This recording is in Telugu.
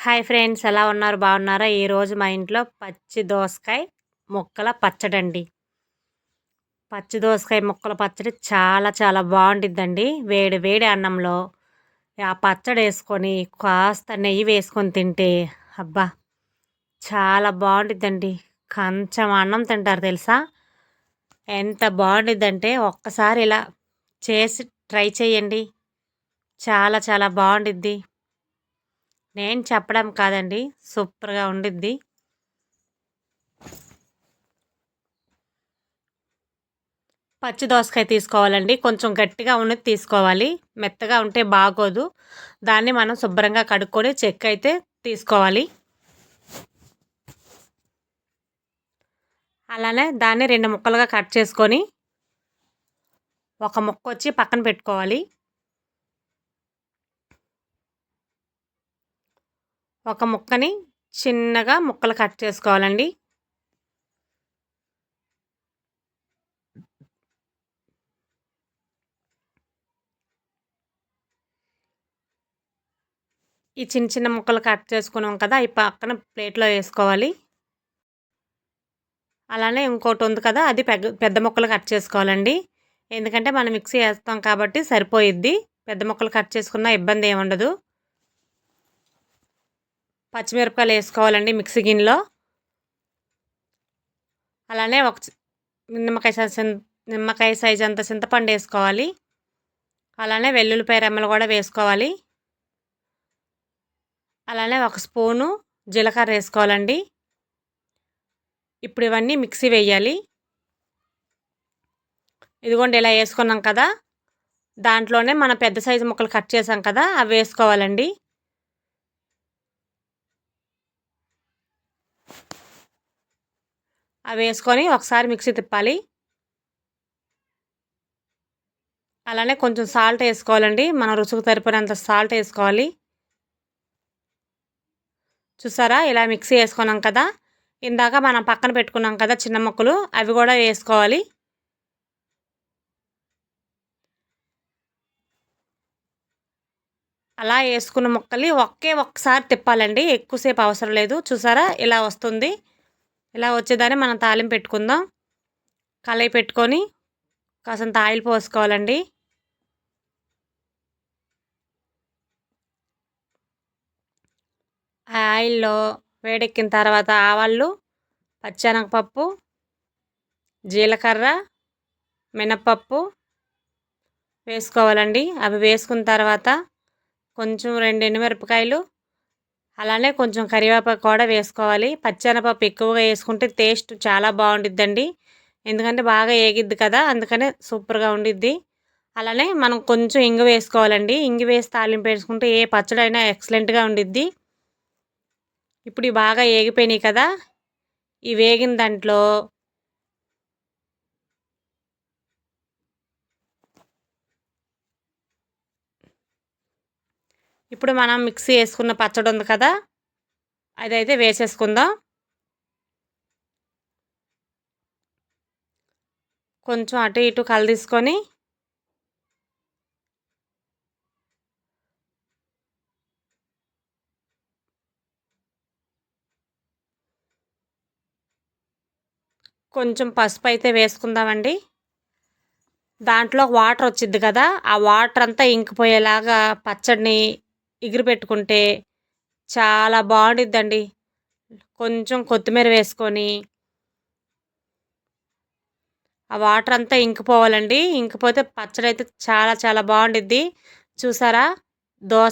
హాయ్ ఫ్రెండ్స్ ఎలా ఉన్నారు? బాగున్నారా? ఈరోజు మా ఇంట్లో పచ్చి దోసకాయ ముక్కల పచ్చడి అండి పచ్చి దోసకాయ ముక్కల పచ్చడి చాలా చాలా బాగుంటుందండి వేడి వేడి అన్నంలో ఆ పచ్చడి వేసుకొని కాస్త నెయ్యి వేసుకొని తింటే అబ్బా చాలా బాగుంటుందండి కొంచెం అన్నం తింటారు తెలుసా? ఎంత బాగుంటుందంటే ఒక్కసారి ఇలా చేసి ట్రై చేయండి. చాలా చాలా బాగుంటుంది నేను చెప్పడం కాదండి. సూపర్గా ఉండిద్ది. పచ్చి దోసకాయ తీసుకోవాలండి. కొంచెం గట్టిగా ఉన్నది తీసుకోవాలి. మెత్తగా ఉంటే బాగోదు. దాన్ని మనం శుభ్రంగా కడుక్కొని చెక్ అయితే తీసుకోవాలి. అలానే దాన్ని రెండు ముక్కలుగా కట్ చేసుకొని ఒక ముక్క వచ్చి పక్కన పెట్టుకోవాలి. ఒక ముక్కని చిన్నగా ముక్కలు కట్ చేసుకోవాలండి. ఈ చిన్న చిన్న ముక్కలు కట్ చేసుకున్నాం కదా ఈ పక్కన ప్లేట్లో వేసుకోవాలి. అలానే ఇంకోటి ఉంది కదా అది పెద్ద పెద్ద ముక్కలు కట్ చేసుకోవాలండి. ఎందుకంటే మనం మిక్సీ వేస్తాం కాబట్టి సరిపోయిద్ది. పెద్ద ముక్కలు కట్ చేసుకున్న ఇబ్బంది ఏమి ఉండదు పచ్చిమిరపకాయలు వేసుకోవాలండి మిక్సీ గిన్నెలో. అలానే ఒక నిమ్మకాయ నిమ్మకాయ సైజ్ అంత చింతపండు వేసుకోవాలి. అలానే వెల్లుల్లిపాయ రెమ్మలు కూడా వేసుకోవాలి. అలానే ఒక స్పూను జీలకర్ర వేసుకోవాలండి. ఇప్పుడు ఇవన్నీ మిక్సీ వేయాలి. ఇదిగోండి ఇలా వేసుకున్నాం కదా. దాంట్లోనే మన పెద్ద సైజు ముక్కలు కట్ చేసాం కదా అవి వేసుకోవాలండి. అవి వేసుకొని ఒకసారి మిక్సీ తిప్పాలి. అలానే కొంచెం సాల్ట్ వేసుకోవాలండి. మన రుచికి తరిపినంత సాల్ట్ వేసుకోవాలి. చూసారా? ఇలా మిక్సీ వేసుకున్నాం కదా. ఇందాక మనం పక్కన పెట్టుకున్నాం కదా చిన్న ముక్కలు అవి కూడా వేసుకోవాలి. అలా వేసుకున్న ముక్కల్ని ఒకే ఒక్కసారి తిప్పాలండి. ఎక్కువసేపు అవసరం లేదు. చూసారా? ఇలా వస్తుంది. ఇలా వచ్చేదాన్ని మనం తాలింపు పెట్టుకుందాం. కలయి పెట్టుకొని కాసంత ఆయిల్ పోసుకోవాలండి. ఆ ఆయిల్లో వేడెక్కిన తర్వాత ఆవాళ్ళు పచ్చనగపప్పు జీలకర్ర మినప్పప్పు వేసుకోవాలండి. అవి వేసుకున్న తర్వాత కొంచెం రెండు ఎండుమిరపకాయలు అలానే కొంచెం కరివేపాకు కూడా వేసుకోవాలి. పచ్చెనపప్పు ఎక్కువగా వేసుకుంటే టేస్ట్ చాలా బాగుండిద్దండి. ఎందుకంటే బాగా ఏగిద్ది కదా అందుకనే సూపర్గా ఉండిద్ది. అలానే మనం కొంచెం ఇంగు వేసుకోవాలండి. ఇంగు వేసి తాలింపు వేసుకుంటే ఏ పచ్చడైనా ఎక్సలెంట్గా ఉండిద్ది. ఇప్పుడు బాగా ఏగిపోయినాయి కదా ఈ వేగిన దాంట్లో ఇప్పుడు మనం మిక్సీ వేసుకున్న పచ్చడి ఉంది కదా అదైతే వేసేసుకుందాం. కొంచెం అటు ఇటు తీసుకొని కొంచెం పసుపు అయితే వేసుకుందామండి. దాంట్లో వాటర్ వచ్చింది కదా ఆ వాటర్ అంతా ఇంకిపోయేలాగా పచ్చడిని ఎగిరి పెట్టుకుంటే చాలా బాగుంటుందండి కొంచెం కొత్తిమీర వేసుకొని ఆ వాటర్ అంతా ఇంకిపోవాలండి. ఇంకిపోతే పచ్చడి అయితే చాలా చాలా బాగుండిద్ది. చూసారా? దోస